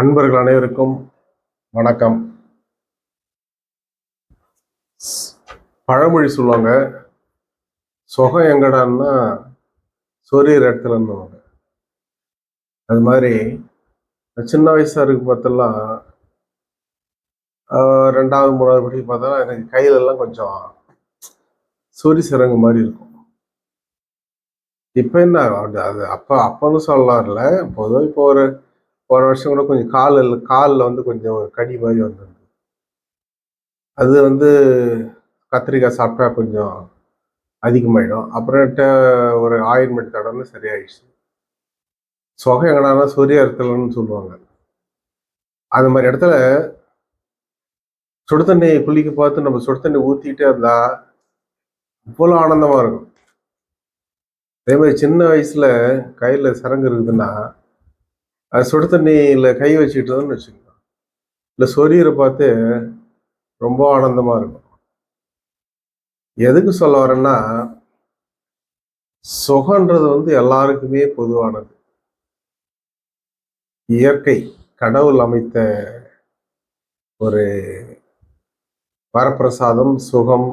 அன்பர்கள் அனைவருக்கும் வணக்கம். பழமொழி சொல்லுவாங்க சுகம் எங்கடான்னா சொரியர் இடத்துலன்னுவாங்க அது மாதிரி நான் சின்ன வயசாக இருக்கு பார்த்தெல்லாம் ரெண்டாவது மூணாவது படி பார்த்தா எனக்கு கையிலெல்லாம் கொஞ்சம் சொறி சிறங்கு மாதிரி இருக்கும். இப்போ என்ன அது அப்போ அப்போ சொல்லலாம் சொல்லலாம்ல. பொதுவாக இப்போ ஒரு போன வருஷம் கூட கொஞ்சம் காலில் காலில் வந்து கொஞ்சம் கடி மாதிரி வந்தது. அது வந்து கத்திரிக்காய் சாப்பிட்டா கொஞ்சம் அதிகமாயிடும். அப்புறமேட்டு ஒரு ஆயின்மெண்ட் தடவை சரியாயிடுச்சு. சொகை எங்கடானா சூரிய இடத்துலன்னு சொல்லுவாங்க. அது மாதிரி இடத்துல சுடு தண்ணி குளிக்க பார்த்து நம்ம சுடு தண்ணி ஊற்றிக்கிட்டே இருந்தா இவ்வளோ ஆனந்தமாக இருக்கும். அதே மாதிரி சின்ன வயசில் கையில் சரங்கு இருக்குதுன்னா அது சுடு தண்ணியில் கை வச்சுக்கிட்டோம்னு வச்சுக்கலாம் இல்லை சொரியரை பார்த்து ரொம்ப ஆனந்தமா இருக்கும். எதுக்கு சொல்ல வரேன்னா சுகன்றது வந்து எல்லாருக்குமே பொதுவானது. இயற்கை கடவுள் அமைத்த ஒரு வரப்பிரசாதம் சுகம்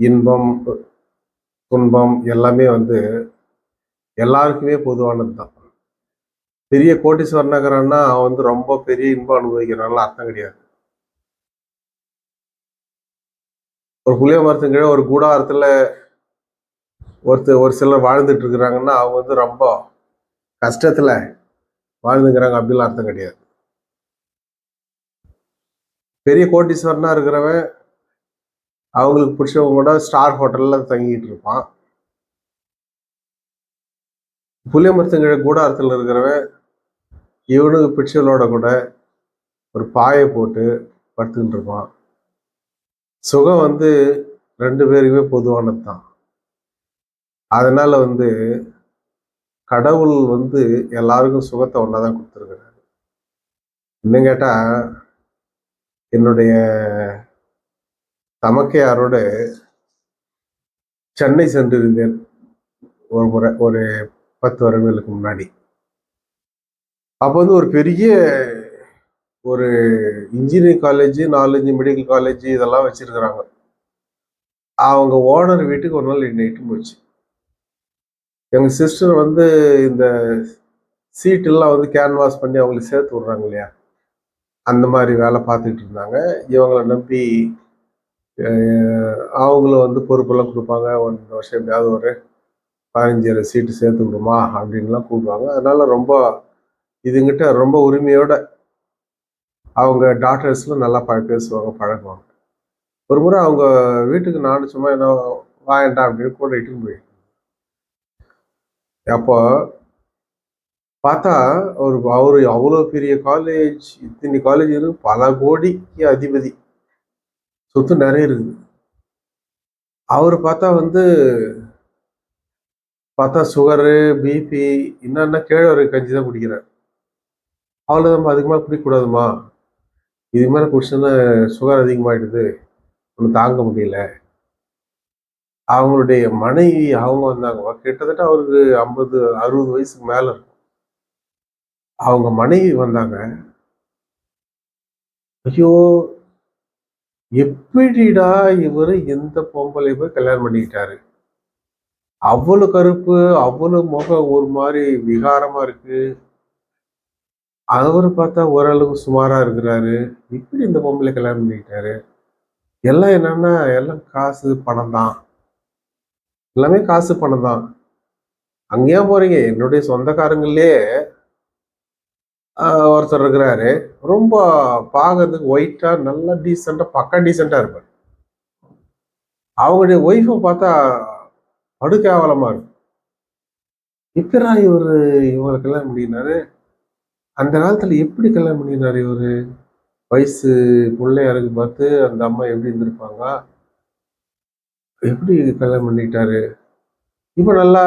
இன்பம் துன்பம் எல்லாமே வந்து எல்லாருக்குமே பொதுவானது தான் பெரிய கோட்டீஸ்வரன் நகரம்னா அவன் வந்து ரொம்ப பெரிய இன்பம் அனுபவிக்கிறான்ல அர்த்தம் கிடையாது. ஒரு புளிய மரத்துக்கு கீழே ஒரு கூடாரத்தில் ஒருத்தர் ஒரு சிலர் வாழ்ந்துட்டு இருக்கிறாங்கன்னா அவங்க வந்து ரொம்ப கஷ்டத்தில் வாழ்ந்துக்கிறாங்க அப்படிலாம் அர்த்தம் கிடையாது. பெரிய கோட்டீஸ்வரனாக இருக்கிறவன் அவங்களுக்கு பிடிச்சவங்க கூட ஸ்டார் ஹோட்டலில் தங்கிட்டு இருப்பான். புளியமரத்துங்கிழ கூடாரத்தில் இருக்கிறவன் இவனுக்கு பிடிச்சவளோட கூட ஒரு பாயை போட்டு படுத்துக்கிட்டு இருப்பான். சுகம் வந்து ரெண்டு பேருக்குமே பொதுவானது தான் அதனால வந்து கடவுள் வந்து எல்லாருக்கும் சுகத்தை ஒன்றா தான் கொடுத்துருக்குறாரு. இன்னும் கேட்டால் என்னுடைய தமக்கையாரோடு சென்னை சென்றிருந்தேன். ஒரு முறை ஒரு பத்து வருடங்களுக்கு முன்னாடி. அப்போ வந்து ஒரு பெரிய ஒரு இன்ஜினியரிங் காலேஜ் நாலஞ்சு மெடிக்கல் காலேஜ் இதெல்லாம் வச்சுருக்குறாங்க. அவங்க ஓனர் வீட்டுக்கு ஒரு நாள் என்னை இட்டு போச்சு. எங்கள் சிஸ்டர் வந்து இந்த சீட்டெல்லாம் வந்து கேன்வாஸ் பண்ணி அவங்களுக்கு சேர்த்து விட்றாங்க இல்லையா? அந்த மாதிரி வேலை பார்த்துக்கிட்டு இருந்தாங்க. இவங்களை நம்பி அவங்களும் வந்து பொறுப்பெல்லாம் கொடுப்பாங்க. ஒன் வருஷம் எப்படியாவது ஒரு பதினஞ்சு இருபது சீட்டு சேர்த்து விடுமா அப்படின்லாம் கூப்பிடுவாங்க. அதனால ரொம்ப இதுங்கிட்ட ரொம்ப உரிமையோட அவங்க டாக்டர்ஸ்லாம் நல்லா பழ பேசுவாங்க பழகுவாங்க. ஒரு முறை அவங்க வீட்டுக்கு நானும் சும்மா என்ன வாயண்டா அப்படின்னு கூட இட்டுன்னு போய் அப்போ பார்த்தா அவர் அவர் அவ்வளோ பெரிய காலேஜ் இத்தனை காலேஜ் இருக்கு பல கோடிக்கு அதிபதி. சொத்து நிறைய இருக்குது. அவர் பார்த்தா வந்து பார்த்தா சுகரு பிபி என்னென்ன கேழ்வரகு கஞ்சி தான் குடிக்கிறார் அவ்வளோதான் அதிகமாக குடிக்கக்கூடாதுமா இது மேலே குடிச்சோன்னா சுகர் அதிகமாகிடுது ஒன்றும் தாங்க முடியல. அவங்களுடைய மனைவி அவங்க வந்தாங்க கிட்டத்தட்ட அவருக்கு ஐம்பது அறுபது வயசுக்கு மேலே இருக்கும். அவங்க மனைவி வந்தாங்க. ஐயோ எப்படிடா இவரு எந்த பொம்பளை போய் கல்யாணம் பண்ணிக்கிட்டாரு? அவ்வளோ கருப்பு அவ்வளோ முகம் ஒரு மாதிரி விகாரமாக இருக்கு. அவர் பார்த்தா ஓரளவு சுமாராக இருக்கிறாரு. இப்படி இந்த பொம்பளை கல்யாணம் பண்ணிக்கிட்டாரு. எல்லாம் என்னன்னா எல்லாம் காசு பணம் தான். எல்லாமே காசு பணம் தான். அங்கேயா போகிறீங்க என்னுடைய சொந்தக்காரங்களே ஒருத்தர் இருக்கிறாரு. ரொம்ப பார்க்கறதுக்கு ஒயிட்டாக நல்லா டீசெண்டாக பக்கா டீசெண்டாக இருப்பார். அவங்களுடைய ஒய்ஃபை பார்த்தா படுகேவலமா இருக்கும் எப்படா இவரு இவங்களை கல்யாணம் பண்ணினாரு அந்த காலத்துல எப்படி கல்யாணம் பண்ணினாரு இவர்? வயசு பிள்ளையாருக்கு பார்த்து அந்த அம்மா எப்படி இருந்திருப்பாங்க? எப்படி கல்யாணம் பண்ணிக்கிட்டாரு? இப்போ நல்லா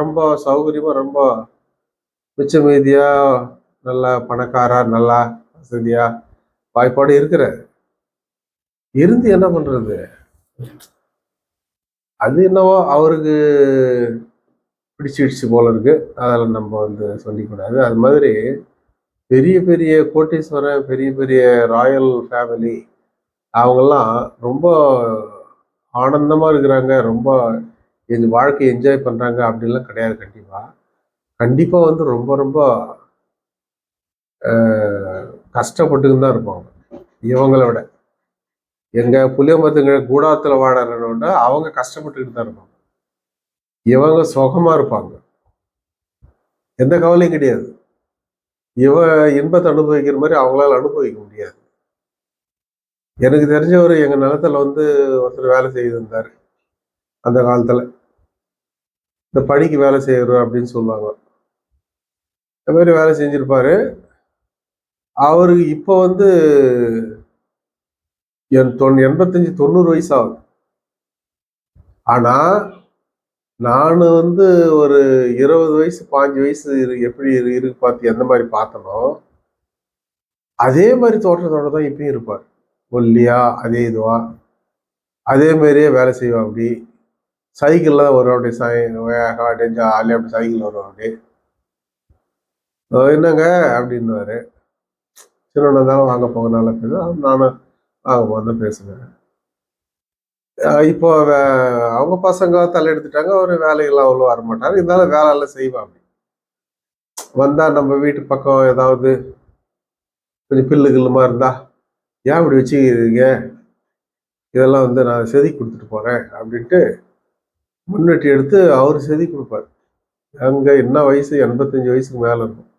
ரொம்ப சௌகரியமா ரொம்ப மிச்சமீதியா நல்லா பணக்காரா நல்லா வசதியா வாய்ப்பாடு இருக்கிற இருந்து என்ன பண்றது? அது என்னவோ அவருக்கு பிடிச்சிடுச்சு போல இருக்கு. அதெல்லாம் நம்ம வந்து சொல்லிக்கூடாது அது மாதிரி பெரிய பெரிய கோட்டீஸ்வரன் பெரிய பெரிய ராயல் ஃபேமிலி அவங்கெல்லாம் ரொம்ப ஆனந்தமாக இருக்கிறாங்க. ரொம்ப இது வாழ்க்கையை என்ஜாய் பண்ணுறாங்க அப்படிலாம் கிடையாது கண்டிப்பாக கண்டிப்பாக வந்து ரொம்ப ரொம்ப கஷ்டப்பட்டுக்கின்னு தான் இருப்பாங்க. இவங்கள விட. எங்கள் புளியமரத்துங்க கூடாரத்தில் வாழறனோட அவங்க கஷ்டப்பட்டுக்கிட்டு தான் இருப்பாங்க. இவங்க சுகமாக இருப்பாங்க. எந்த கவலையும் கிடையாது. இவ இன்பத்தை அனுபவிக்கிற மாதிரி அவங்களால அனுபவிக்க முடியாது. எனக்கு தெரிஞ்சவர் எங்கள் நிலத்துல வந்து ஒருத்தர் வேலை செய்திருந்தார். அந்த காலத்தில். இந்த பணிக்கு வேலை செய்கிறார் அப்படின்னு சொல்லுவாங்க. இந்த மாதிரி வேலை செஞ்சுருப்பாரு. அவருக்கு இப்போ வந்து என் தொன் எண்பத்தஞ்சு தொண்ணூறு வயசு ஆகுது ஆனால் நான் வந்து ஒரு இருபது வயசு பாஞ்சு வயசு இரு- எப்படி இரு- இருக்கு பார்த்து எந்த மாதிரி பார்த்தனோ அதே மாதிரி தோற்றத்தோட தான் இப்பயும் இருப்பார். ஒல்லியா அதே இதுவா அதே மாதிரியே வேலை செய்வா அப்படி. சைக்கிளில் தான் வரும் அப்படி சை அப்படியே அப்படி சைக்கிள் வரும் அப்படி. என்னங்க அப்படின்னுவாரு. சின்ன தானே வாங்க போங்க நல்லா பேச நானும் வாங்க தான் பேசுவேன் இப்போ வே- அவங்க பசங்க தலை எடுத்துட்டாங்க அவர் வேலையெல்லாம் அவ்வளோ வரமாட்டார் இருந்தாலும் வேலையெல்லாம் செய்வா அப்படி வந்தா நம்ம வீட்டு பக்கம் ஏதாவது கொஞ்சம் பில்லு கில்லுமா இருந்தா ஏன் இப்படி வச்சுக்கிறீங்க? இதெல்லாம் வந்து நான் செதுக்கி கொடுத்துட்டு போறேன் அப்படின்ட்டு முன்னெட்டி எடுத்து அவர் செதுக்கி கொடுப்பார். அங்கே என்ன வயசு? எண்பத்தஞ்சு வயசுக்கு மேலே இருக்கும்.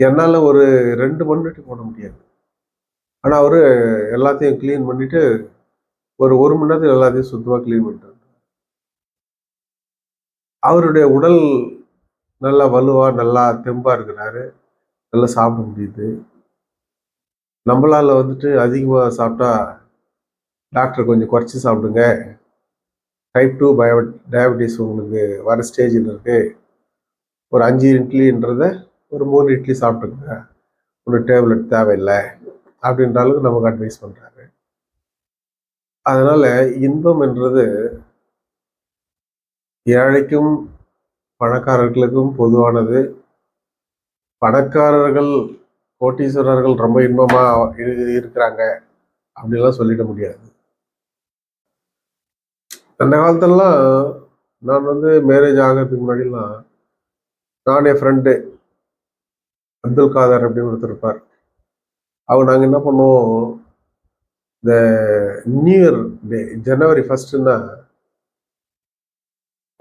என்னால் ஒரு ரெண்டு மண்வெட்டி போட முடியாது. ஆனால் அவர் எல்லாத்தையும் க்ளீன் பண்ணிட்டு ஒரு ஒரு மணி நேரத்தில் எல்லாத்தையும் சுத்தமாக க்ளீன் பண்ணிட்டார். அவருடைய உடல் நல்லா வலுவாக நல்லா தெம்பாக இருக்கிறாரு. நல்லா சாப்பிட முடியுது. நம்மளால் வந்துட்டு அதிகமாக சாப்பிட்டா டாக்டர் கொஞ்சம் குறைச்சி சாப்பிடுங்க. டைப் டூ பயோ டயபெட்டிஸ் உங்களுக்கு வர ஸ்டேஜில் இருக்கு. ஒரு அஞ்சு இட்லின்றத ஒரு மூணு இட்லி சாப்பிட்டுங்க ஒரு டேப்லெட் தேவையில்லை. அப்படின்ற அளவுக்கு நமக்கு அட்வைஸ் பண்ணுறாரு அதனால் இன்பம் என்றது ஏழைக்கும் பணக்காரர்களுக்கும் பொதுவானது. பணக்காரர்கள் கோட்டீஸ்வரர்கள் ரொம்ப இன்பமாக இருக்கிறாங்க அப்படின்லாம் சொல்லிட முடியாது. அந்த காலத்துலலாம் நான் வந்து மேரேஜ் ஆகிறதுக்கு முன்னாடிலாம் நான் என் ஃப்ரெண்டு அப்துல் காதர் அப்படின்னு ஒருத்தர் இருப்பார். அவங்க நாங்கள் என்ன பண்ணுவோம்? இந்த நியூ இயர் டே ஜனவரி ஃபஸ்ட்டுன்னா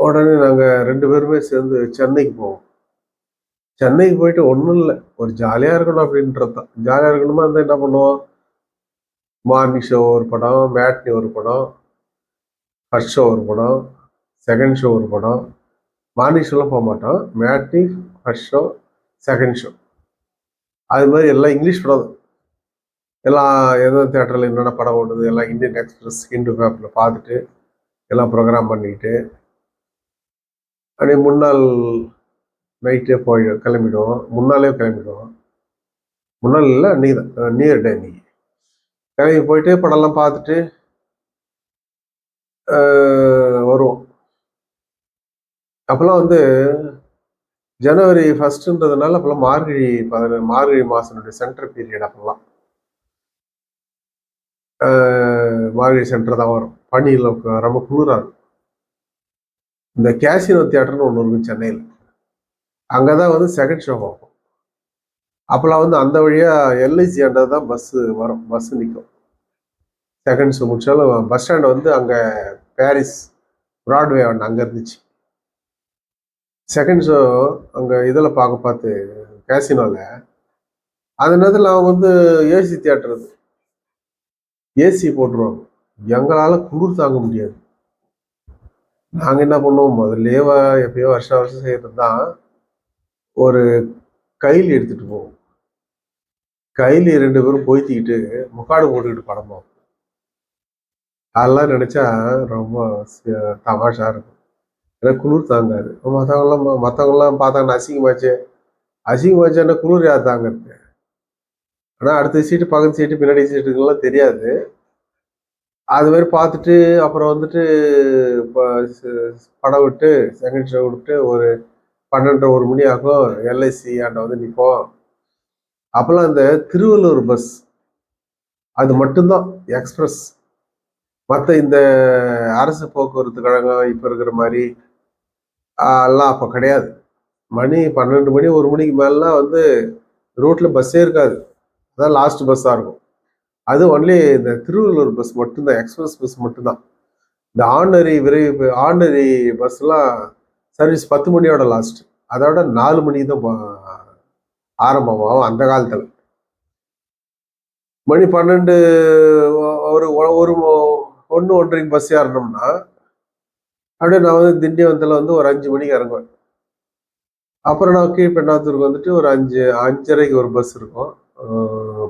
உடனே நாங்கள் ரெண்டு பேருமே சேர்ந்து சென்னைக்கு போவோம். சென்னைக்கு போயிட்டு ஒன்றும் இல்லை. ஒரு ஜாலியாக இருக்கணும் அப்படின்றது தான். ஜாலியாக இருக்கணுமா இருந்தால் என்ன பண்ணுவோம்? மார்னிங் ஷோ ஒரு படம் மேட்னி ஒரு படம் ஃபர்ஸ்ட் ஷோ ஒரு படம் செகண்ட் ஷோ ஒரு படம். மார்னிங் ஷோலாம் போக மாட்டோம். Matinee first show second show அது மாதிரி எல்லாம் இங்கிலீஷ் படம் தான். எல்லாம் எதோ தேட்டரில் என்னென்ன படம் ஓடுது எல்லாம் இந்தியன் எக்ஸ்பிரஸ் ஹிண்டு பேப்பரில் பார்த்துட்டு எல்லாம் ப்ரோக்ராம் பண்ணிட்டு அப்படியே முன்னாள் நைட்டே போய் கிளம்பிடுவோம். முன்னாலே கிளம்பிடுவோம். முன்னாள் இல்லை அன்றைக்கி தான் நியூ டே அன்னைக்கு கிளம்பி போயிட்டு படம்லாம் பார்த்துட்டு வருவோம். அப்போல்லாம் வந்து ஜனவரி ஃபஸ்ட்டுன்றதுனால அப்போல்லாம் மார்கழி பதின மார்கழி மாதனுடைய சென்டர் பீரியட் அப்போல்லாம். ஆஹ், மார்கழி சென்டர் தான் வரும் பனியில் ரொம்ப குளிராது. இந்த கேசினோ தியேட்டர்னு ஒன்று இருக்கும் சென்னையில். அங்கே தான் வந்து செகண்ட் ஷோ பார்ப்போம். அப்போல்லாம் வந்து அந்த வழியாக எல்ஐசி ஆண்டது தான் பஸ்ஸு வரும். பஸ்ஸு நிற்கும் செகண்ட் ஷோ முடிச்சாலும் பஸ் ஸ்டாண்ட் வந்து அங்கே பாரிஸ் ப்ராட்வே ஒன்று அங்கே இருந்துச்சு. செகண்ட் ஷோ அங்கே இதில் பார்க்க பார்த்து கேசினோவில் அந்த நேரத்தில் அவங்க வந்து ஏசி தியேட்டர் ஏசி போட்டுருவாங்க. எங்களால் குளிர் தாங்க முடியாது. நாங்கள் என்ன பண்ணுவோம்? முதல்லையே எப்பயோ வருஷம் வருஷம் செய்கிறது தான் ஒரு கையில் எடுத்துகிட்டு போவோம். கையில் ரெண்டு பேரும் போய்த்திக்கிட்டு முக்காடு போட்டுக்கிட்டு படம் போவோம் அதெல்லாம் நினச்சா ரொம்ப தமாஷாக தமாஷா இருக்கும். ஏன்னா குளிர் தாங்காது. மற்றவங்களாம் மற்றவங்களாம் பார்த்தாங்கன்னா அசிங்கமாச்சு அசிங்கமாச்சுன்னா குளிர் யார் தாங்கிறது? ஆனால் அடுத்த சீட்டு பக்கத்து சீட்டு பின்னாடி சீட்டுக்கெல்லாம் தெரியாது. அது மாதிரி பார்த்துட்டு அப்புறம் வந்துட்டு படம் விட்டு செகண்ட் ஷோ விட்டு ஒரு பன்னெண்டரை ஒரு மணி ஆகும். எல்ஐசி ஆண்ட வந்து நிற்போம் அப்போல்லாம் அந்த திருவள்ளூர் பஸ் அது மட்டும்தான் எக்ஸ்பிரஸ் மற்ற இந்த அரசு போக்குவரத்து கழகம் இப்போ இருக்கிற மாதிரி எல்லாம் அப்போ கிடையாது. மணி பன்னெண்டு மணி ஒரு மணிக்கு மேலாம் வந்து ரோட்டில் பஸ்ஸே இருக்காது. அதான் லாஸ்ட் பஸ்ஸாக இருக்கும். அது ஒன்லி இந்த திருவள்ளூர் பஸ் மட்டும்தான் எக்ஸ்பிரஸ் பஸ் மட்டும்தான். இந்த ஆர்டினரி விரைவு ஆர்டினரி பஸ்லாம் சர்வீஸ் பத்து மணியோட லாஸ்ட் அதோட நாலு மணிக்கு தான் ஆரம்பமாகும் அந்த காலத்தில். மணி பன்னெண்டு ஒரு ஒ- ஒரு ஒன்று ஒன்றரைக்கு பஸ் ஏறணும்னா அப்படியே நான் வந்து திண்டிவனத்தில் வந்து ஒரு அஞ்சு மணிக்கு இறங்குவேன். அப்புறம் நான் கீழ்பெண்ணாத்தூருக்கு வந்துட்டு ஒரு அஞ்சு அஞ்சரைக்கு ஒரு பஸ் இருக்கும்.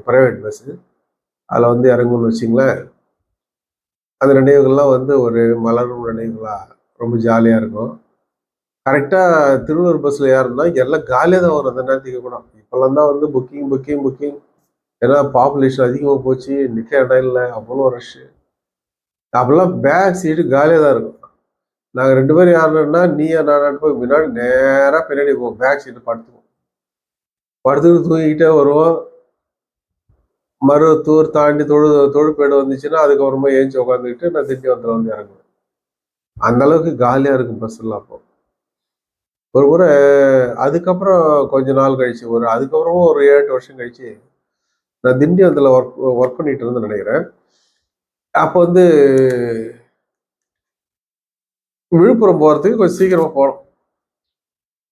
ப்ரைவேட் பஸ்ஸு அதில் வந்து இறங்கணும்னு வச்சிங்களேன். அந்த நினைவுகள்லாம் வந்து ஒரு மலரும் நினைவுகளாக ரொம்ப ஜாலியாக இருக்கும். கரெக்டாக திருவள்ளூர் பஸ்ஸில் ஏறணும்னா எல்லாம் காலியாக தான் வரும். அந்த நேரத்துக்கு கூட. இப்போல்லாம் தான் வந்து புக்கிங் புக்கிங் புக்கிங் ஏன்னா பாப்புலேஷன் அதிகமாக போச்சு. நிற்க இடம் இல்லை. அவ்வளோ ரஷ்ஷு அப்போல்லாம் பேக் சீட்டு காலியாக தான் இருக்கும். நாங்கள் ரெண்டு பேரும் யாருன்னா நீ நான் போய் முன்னாடி நேராக பின்னாடி போவோம். பேக் சீட்டு படுத்துக்குவோம் படுத்துட்டு தூங்கிக்கிட்டே வருவோம். மருவத்தூர் தாண்டி தொழு தொழுப்பேடு வந்துச்சுன்னா அதுக்கப்புறமா ஏஞ்சி உட்காந்துக்கிட்டு நான் திண்டிவனத்தில் வந்து இறங்குவேன். அந்த அளவுக்கு காலியாக இருக்கும் பஸ்ஸெல்லாம் அப்போ. ஒரு முறை அதுக்கப்புறம் கொஞ்ச நாள் கழிச்சு ஒரு அதுக்கப்புறமும் ஒரு ஏழு வருஷம் கழிச்சு நான் திண்டிவனத்தில் ஒர்க் ஒர்க் பண்ணிட்டு இருந்தேன் நினைக்கிறேன். அப்போ வந்து விழுப்புரம் போகிறதுக்கு கொஞ்சம் சீக்கிரமாக போனோம்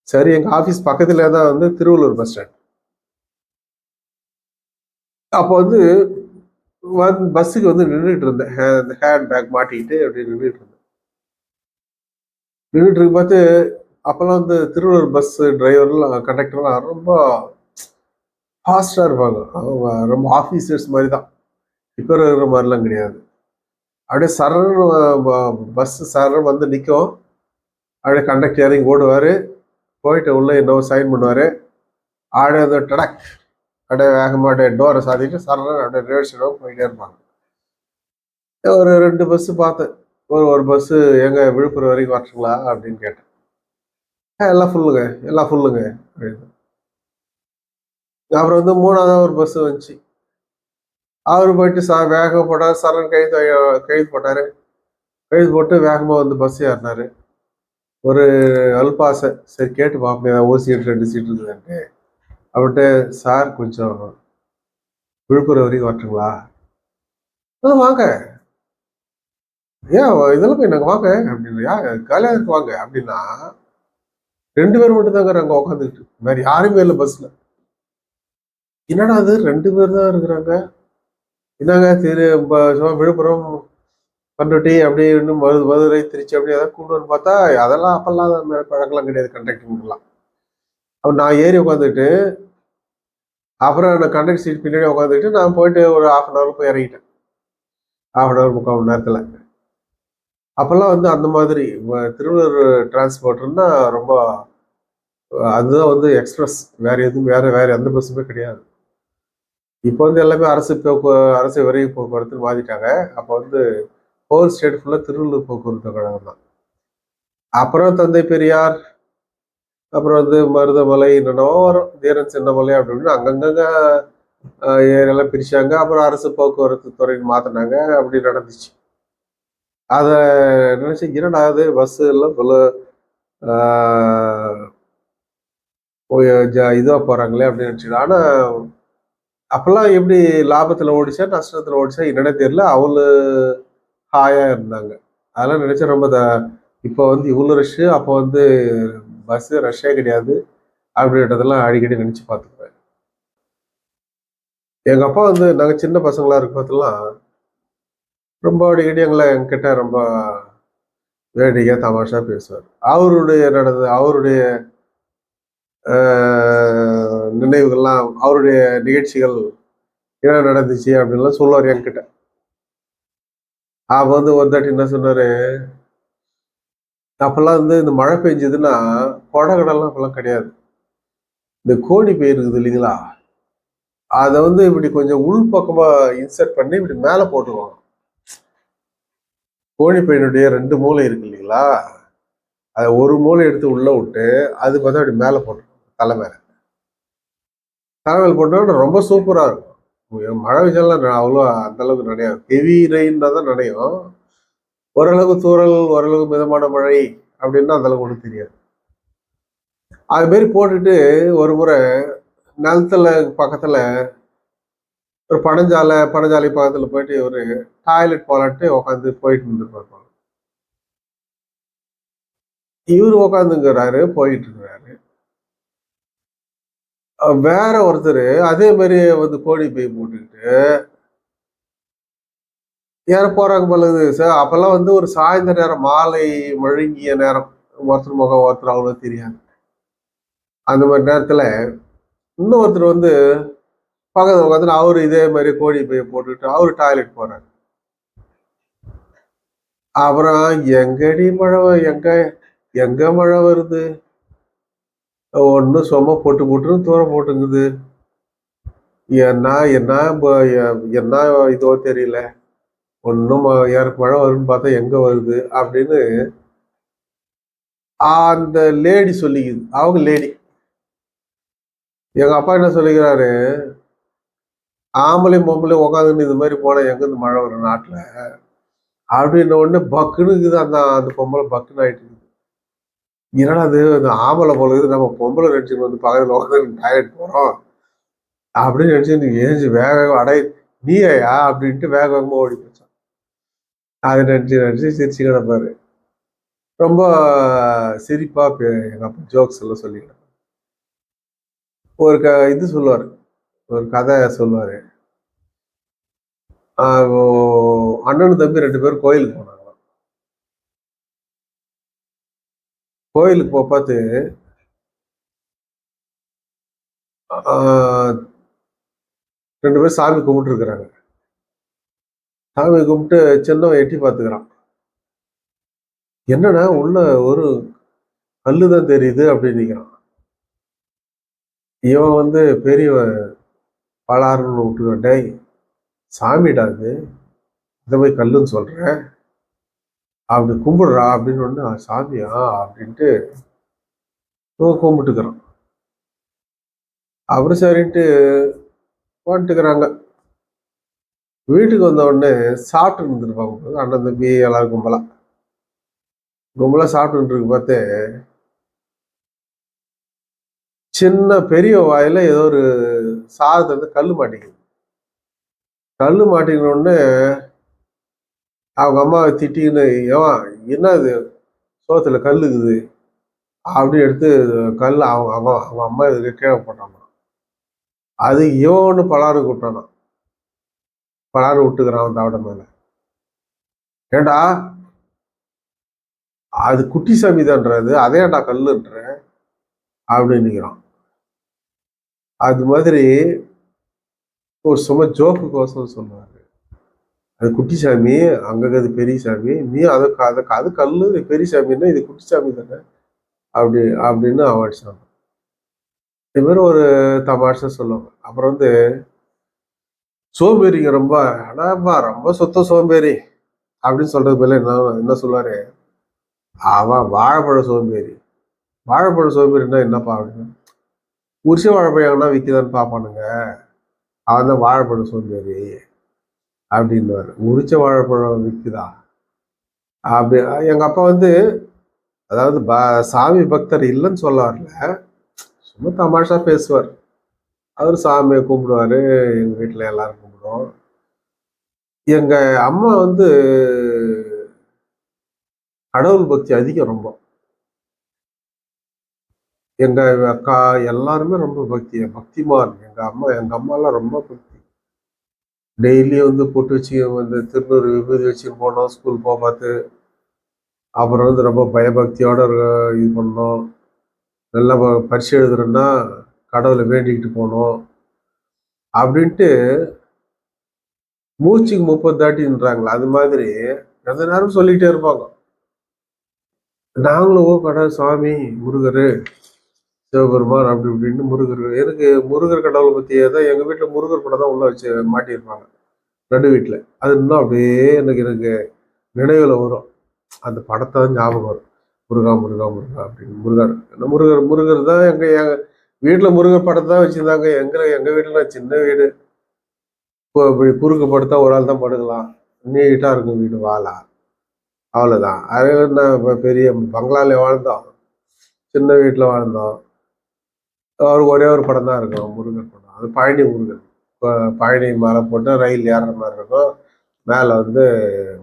சரி எங்கள் ஆஃபீஸ் பக்கத்துல தான் வந்து திருவள்ளூர் பஸ் ஸ்டாண்ட் அப்போ வந்து வந்து பஸ்ஸுக்கு வந்து நின்றுட்டு இருந்தேன். ஹே- ஹேண்ட் பேக் மாட்டிக்கிட்டு அப்படி நின்றுட்டு இருந்தேன். நின்றுட்டு இருக்கு பார்த்து அப்போல்லாம் வந்து திருவள்ளூர் பஸ் டிரைவர்லாம் கண்டக்டர்லாம் ரொம்ப ஃபாஸ்ட்டாக இருப்பாங்க. அவங்க ரொம்ப ஆஃபீஸர்ஸ் மாதிரி தான் இப்போ இருக்கிற மாதிரிலாம் கிடையாது. அப்படியே சரண் பஸ் சரண் வந்து நிற்கும் அப்படியே கண்டக்டர் இறங்கி ஓடுவார். போயிட்டு உள்ளே என்னவோ சைன் பண்ணுவார். ஆடே அந்த டடக் அப்படியே வேகமாக அப்படியே டோரை சாத்திட்டு சரணம் அப்படியே ரிவர்ஸ் போயிட்டே இருப்பாங்க. ஒரு ரெண்டு பஸ்ஸு பார்த்தேன். ஒரு ஒரு பஸ்ஸு எங்கே விழுப்புரம் வரைக்கும் வரட்டுங்களா அப்படின்னு கேட்டேன். எல்லாம் ஃபுல்லுங்க எல்லாம் ஃபுல்லுங்க அப்படின்னு. அப்புறம் வந்து மூணாவதாக ஒரு பஸ்ஸு வந்துச்சு. அவர் போயிட்டு சா வேகம் போட்டார் சரண் கைது கைது போட்டார். கைது போட்டு வேகமாக வந்து பஸ் ஏறினாரு. ஒரு அல்பாசை. சரி கேட்டு பார்ப்போம் ஒரு சீட் ரெண்டு சீட் இருக்குதுன்ட்டு அவர்கிட்ட சார் கொஞ்சம் விழுப்புரம் வரைக்கும் வரட்டுங்களா? ஆ வாங்க. ஏன் இதெல்லாம் போய் நாங்கள் வாங்க. அப்படின்னு யா காலியாக இருக்கு வாங்க. அப்படின்னா ரெண்டு பேர் மட்டும் தாங்க அங்கே உட்காந்துக்கிட்டு வேறு யாருமே இல்லை பஸ்ஸில் என்னடா அது ரெண்டு பேர் தான் இருக்கிறாங்க? என்னங்க திரு சும்மா விழுப்புரம் பண்ருட்டி அப்படியே இன்னும் மது மதுரை திருச்சி அப்படி ஏதாவது கூப்பிடுன்னு பார்த்தா அதெல்லாம் அப்பெல்லாம் அந்த மாதிரி பழக்கம்லாம் கிடையாது கண்டக்டிங்லாம் அப்போ நான் ஏறி உட்காந்துட்டு அப்புறம் நான் கண்டக்டர் சீட் பின்னாடி உட்காந்துக்கிட்டு நான் போயிட்டு ஒரு ஹாஃப் அன் ஹவர் போய் இறங்கிட்டேன். ஆஃப் அன் ஹவர் முக்கால் மணி நேரத்தில். அப்போல்லாம் வந்து அந்த மாதிரி திருவள்ளூர் டிரான்ஸ்போர்ட்னா ரொம்ப அதுதான் வந்து எக்ஸ்பிரஸ் வேறு எதுவும் வேறு வேறு எந்த பஸ்ஸுமே கிடையாது. இப்போ வந்து எல்லாமே அரசு போக்கு அரசு விரைவு போக்குவரத்துன்னு மாத்திட்டாங்க. அப்போ வந்து ஹோல் ஸ்டேட் ஃபுல்லாக திருவள்ளூர் போக்குவரத்து கழகம் தான் அப்புறம் தந்தை பெரியார் அப்புறம் வந்து மருதமலை என்னென்னவோ தீரன் சின்னமலை அப்படின்னு அங்கங்கங்க ஏரியெல்லாம் பிரிச்சாங்க. அப்புறம் அரசு போக்குவரத்து துறைன்னு மாற்றினாங்க அப்படி நடந்துச்சு. அதை நினச்சி என்னடா அது பஸ்ஸு எல்லாம் பல இதுவாக போகிறாங்களே அப்படின்னு நினச்சிக்கலாம் ஆனால் அப்போல்லாம் எப்படி லாபத்தில் ஓடிச்சா நஷ்டத்தில் ஓடிச்சா என்னென்ன தெரியல. அவ்வளோ ஹாயாக இருந்தாங்க. அதெல்லாம் நினச்சா ரொம்ப த இப்போ வந்து இவ்வளோ ரஷ்ஷு அப்போ வந்து பஸ்ஸு ரஷ்ஷே கிடையாது. அப்படின்றதெல்லாம் அடிக்கடி நினச்சி பார்த்துக்குவேன். எங்கள் அப்பா வந்து நாங்கள் சின்ன பசங்களாக இருக்கிறதெல்லாம் ரொம்ப அடிக்கடி எங்களை எங்கிட்ட ரொம்ப வேடிக்கை தமாஷாக பேசுவார். அவருடைய நடந்த அவருடைய நினைவுகள்லாம் அவருடைய நிகழ்ச்சிகள் என்ன நடந்துச்சு அப்படின்லாம் சொல்லுவார் என்கிட்ட. அப்போ வந்து ஒரு தாட்டி என்ன சொன்னார் அப்பெல்லாம் வந்து இந்த மழை பெஞ்சதுன்னா கொடை கடலாம் அப்பெல்லாம் கிடையாது. இந்த கோடி பயிர் இருக்குது இல்லைங்களா? அதை வந்து இப்படி கொஞ்சம் உள் பக்கமாக இன்சர்ட் பண்ணி இப்படி மேலே போட்டுருவாங்க. கோழி பையனுடைய ரெண்டு மூளை இருக்கு இல்லைங்களா? அதை ஒரு மூளை எடுத்து உள்ளே விட்டு அது பார்த்தா அப்படி மேலே போட்டுருவாங்க தலை மேல. தலைமையில் போட்டோம்னா ரொம்ப சூப்பராக இருக்கும். மழை பெஞ்சாலாம் அவ்வளோ அந்த அளவுக்கு நனையாது ஹெவி ரெயின்னா தான் நனையும் ஓரளவுக்கு தூறல் ஓரளவுக்கு மிதமான மழை அப்படின்னா அந்த அளவுக்கு ஒன்றும் தெரியாது அதுமாரி போட்டுட்டு ஒரு முறை நிலத்துல பக்கத்துல ஒரு பனஞ்சாலை பனஞ்சாலை பக்கத்துல போயிட்டு ஒரு டாய்லெட் போலான்ட்டு உட்காந்து போயிட்டு இருந்துருப்பாங்க இவர் உட்காந்துங்கிறாரு போயிட்டு இருக்கிறாரு வேற ஒருத்தர் அதே மாதிரி வந்து கோழி போய் போட்டுக்கிட்டு ஏற போறாங்க போலது சார் அப்பெல்லாம் வந்து ஒரு சாயந்தர நேரம் மாலை மழுங்கிய நேரம் ஒருத்தர் முகம் ஒருத்தர் அவ்வளோ தெரியாது. அந்த மாதிரி நேரத்தில் இன்னொருத்தர் வந்து பக்கத்தில் உட்காந்து அவர் இதே மாதிரி கோழி பைய போட்டுக்கிட்டு அவர் டாய்லெட் போறாரு. அப்புறம் எங்கடி மழை எங்க எங்க மழை வருது? ஒன்று சும்மா போட்டு போட்டுன்னு தூரம் போட்டுங்குது. என்ன என்ன என்ன இதோ தெரியல. ஒன்றும் யாருக்கு மழை வரும்னு பார்த்தா எங்க வருது அப்படின்னு அந்த லேடி சொல்லிக்குது. அவங்க லேடி எங்க அப்பா என்ன சொல்லிக்கிறாரு? ஆம்பளையும் பொம்பளையும் உட்காந்துன்னு இது மாதிரி போனா எங்கேருந்து மழை வரும் நாட்டுல? அப்படின்ன உடனே பக்குன்னு இருக்குது அந்த அந்த பொம்பளை பக்குன்னு ஆயிட்டு இருக்குது. என்னடா அது அந்த ஆம்பளை போல இருக்குது. நம்ம பொம்பளை நினச்சிட்டு வந்து பக்கத்துல உட்காந்து டயர்ட் போறோம். அப்படின்னு நினச்சி ஏஞ்சி வேக வேக அடை நீயா அப்படின்ட்டு வேக வேகமாக ஓடி அதை நினைச்சு நினைச்சு சிரிச்சு கிடப்பார் ரொம்ப சிரிப்பாக எங்கள் எங்க அப்பா ஜோக்ஸ் எல்லாம் சொல்லி ஒரு க இது சொல்லுவார். ஒரு கதை சொல்லுவாரு. அண்ணன் அண்ணனும் தம்பி ரெண்டு பேரும் கோயிலுக்கு போனாங்களாம். கோயிலுக்கு போய் பார்த்து ரெண்டு பேரும் சாமி கும்பிட்டுருக்குறாங்க. சாமி கும்பிட்டு சின்னவன் எட்டி பார்த்துக்கிறான். என்னடா உள்ள ஒரு கல்லு தான் தெரியுது அப்படின்னுக்கிறான் இவன் வந்து பெரியவன் பலாருன்னு விட்டுருவான் டேய் சாமிடா இது. இதை போய் கல்லுன்னு சொல்கிறேன் அப்படி கும்பிடுறா அப்படின்னு ஒன்று சாமியா? அப்படின்ட்டு இவன் கும்பிட்டுக்கிறான். அப்புறம் சரின்ட்டு வந்துட்டுக்கிறாங்க. வீட்டுக்கு வந்த உடனே சாப்பிட்டு இருந்துருப்பாங்க அண்ணன் தம்பி எல்லாரும் கும்பலா. கும்பலாக சாப்பிட்டு இருக்கு பார்த்து. சின்ன பெரிய வாயில் ஏதோ ஒரு சாதத்தை வந்து கல் மாட்டிக்குது. கல் மாட்டிக்கின உடனே அவங்க அம்மாவை திட்டிக்கின்னு ஏன் என்ன இது? கல் இருக்குது. அப்படின்னு எடுத்து கல் அவங்க அவன் அவங்க அம்மா இதுக்கு கீழே போட்டானா. அது இவனு பலாறு விட்டானா பலாறு விட்டுக்கிறான் தாவட மேலே. மேல ஏண்டா? அது குட்டி சாமி தான்றது அதேடா கல்லுன்ற அப்படின்னுக்கிறான். அது மாதிரி ஒரு சும்மா ஜோக்குக்கோசம் சொன்னார். அது குட்டி சாமி அங்க அது பெரிய சாமி நீ அதை அதை அது கல்லு இது பெரிய சாமின்னா இது குட்டி சாமி தானே? அப்படி அப்படின்னு அவன் அடிச்சான். இது மாதிரி ஒரு தமாஷா சொல்லுவாங்க. அப்புறம் வந்து சோம்பேறிங்க ரொம்ப அடாப்பா ரொம்ப சுத்த சோம்பேறி. அப்படின்னு சொல்றது பேர்ல என்ன என்ன சொல்லுவாரு? அவன் வாழைப்பழ சோம்பேறி. வாழைப்பழ சோம்பேறின்னா என்னப்பா அப்படின்னு? உரிச வாழைப்பழம் எங்கன்னா விற்குதான்னு பார்ப்பானுங்க. அவன் தான் வாழைப்பழ சோம்பேறி. அப்படின்னுவாரு. உரிச்ச வாழைப்பழம் விற்குதா அப்படி எங்க அப்பா வந்து அதாவது ப சாமி பக்தர் இல்லைன்னு சொல்ல வரல. சும்மா தமாஷா பேசுவார். அவர் சாமியை கும்பிடுவாரு எங்கள் வீட்டில் எல்லாரும் கும்பிடுவோம் எங்கள் அம்மா வந்து கடவுள் பக்தி அதிகம் ரொம்ப. எங்கள் அக்கா எல்லாருமே ரொம்ப பக்தி பக்திமான். எங்கள் அம்மா எங்கள் அம்மாலாம் ரொம்ப பக்தி. டெய்லி வந்து பொட்டு வச்சு வந்து திருநூறு விபூதி வச்சு போனோம் ஸ்கூல் போக பார்த்து. அப்புறம் வந்து ரொம்ப பயபக்தியோடு இது பண்ணோம். நல்லா பரிசு எழுதுறேன்னா கடவுளை வேண்டிக்கிட்டு போனோம் அப்படின்ட்டு மூச்சுக்கு முப்பது தாட்டின்றாங்களா அது மாதிரி எந்த நேரம் சொல்லிக்கிட்டே இருப்பாங்க. நாங்களும் ஓ கடவுள் சாமி முருகர் சிவபெருமான் அப்படி இப்படின்னு முருகர். எனக்கு முருகர் கடவுளை பற்றியே தான் எங்கள் வீட்டில் முருகர் படம் தான் உள்ள வச்சு மாட்டியிருப்பாங்க நடு வீட்டில் அது இன்னும் அப்படியே எனக்கு எனக்கு நினைவில் வரும். அந்த படத்தை தான் ஞாபகம் வரும். முருகா முருகா முருகா அப்படின்னு. முருகர் முருகர் முருகர் தான் எங்கள் வீட்டில் முருகர் படத்தை தான் வச்சுருந்தாங்க. எங்களை எங்கள் வீட்டில் சின்ன வீடு. இப்போ இப்படி குறுக்கு படுத்தா ஒரு ஆள் தான் படுக்கலாம். நீட்டாக இருக்கும் வீடு வாழா அவ்வளோதான் அது நான் பெரிய பங்களாலே வாழ்ந்தோம். சின்ன வீட்டில் வாழ்ந்தோம். அவருக்கு ஒரே ஒரு படம் தான் இருக்கும் முருகர் படம். அது பழனி முருகன் இப்போ பழனி மேலே போட்டு ரயில் ஏறுற மாதிரி இருக்கும். மேலே வந்து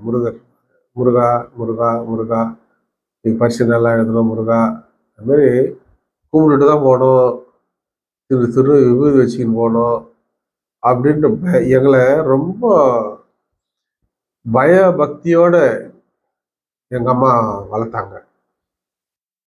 முருகர் முருகா முருகா முருகா நீ பரிசு நல்லா எழுதணும் முருகா அதுமாரி கும்பிட்டுட்டு தான் போகணும். திரு திரு விபூதி வச்சுக்கின்னு போகணும் அப்படின்ட்டு எங்களை ரொம்ப பய பக்தியோடு எங்கள் அம்மா வளர்த்தாங்க.